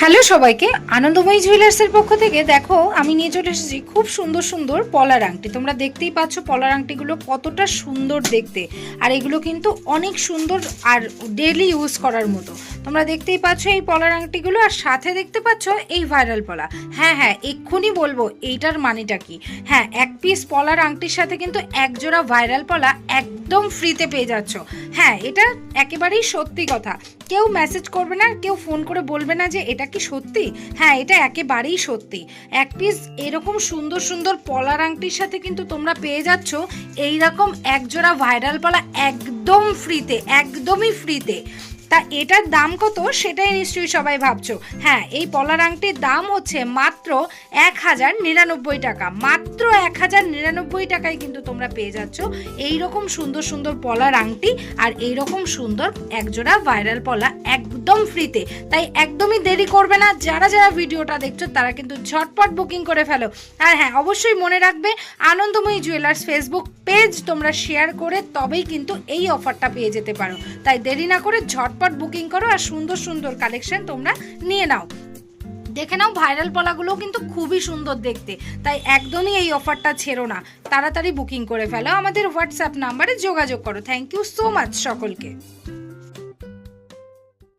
Hello সবাইকে, আনন্দময়ী জুয়েলার্সের পক্ষ থেকে দেখো, আমি নিয়ে চলে এসেছি খুব সুন্দর সুন্দর পলার আংটি। তোমরা দেখতেই পাচ্ছ পলার আংটিগুলো কতটা সুন্দর দেখতে। আর এগুলো কিন্তু অনেক সুন্দর আর ডেলি ইউজ করার মতো। তোমরা দেখতেই পাচ্ছ এই পলার আংটিগুলো আর সাথে দেখতে পাচ্ছ এই ভাইরাল পলা। হ্যাঁ হ্যাঁ এক্ষুনি বলব এইটার মানেটা কি? হ্যাঁ এক পিস পলার আংটির সাথে কিন্তু এক জোড়া ভাইরাল পলা একদম ফ্রিতে পেয়ে যাচ্ছ। হ্যাঁ এটা একেবারেই সত্যি কথা। কেউ মেসেজ করবে না, কেউ ফোন করে বলবে না যে এটা কি সত্যি? হ্যাঁ এটা একেবারেই সত্যি। এক পিস এরকম সুন্দর সুন্দর পলার আংটির সাথে কিন্তু তোমরা পেয়ে যাচ্ছ। এইরকম একজোড়া ভাইরাল পলা একদম ফ্রিতে একদমই ফ্রিতে তা এটার দাম কত সেটাই নিশ্চয়ই সবাই ভাবছ। হ্যাঁ এই পলার আংটির দাম হচ্ছে মাত্র এক হাজার নিরানব্বই টাকা। মাত্র এক হাজার নিরানব্বই টাকায় কিন্তু তোমরা পেয়ে যাচ্ছ এই রকম সুন্দর সুন্দর পলার আংটি আর এই রকম সুন্দর একজোড়া ভাইরাল পলা একদম ফ্রিতে। তাই একদমই দেরি করবে না, যারা যারা ভিডিওটা দেখছ তারা কিন্তু ঝটপট বুকিং করে ফেলো। আর হ্যাঁ অবশ্যই মনে রাখবে, আনন্দময়ী জুয়েলার্স ফেসবুক পেজ তোমরা শেয়ার করে তবেই কিন্তু এই অফারটা পেয়ে যেতে পারো। তাই দেরি না করে ঝটপট বুকিং করো আর সুন্দর সুন্দর কালেকশন তোমরা নিয়ে নাও। দেখে নাও ভাইরাল পলাগুলো কিন্তু খুবই সুন্দর দেখতে। তাই একদমই এই অফারটা ছেড়ো না। তাড়াতাড়ি বুকিং করে ফেলো। আমাদের হোয়াটসঅ্যাপ নাম্বারে যোগাযোগ করো। থ্যাংক ইউ সো মাচ সকলকে।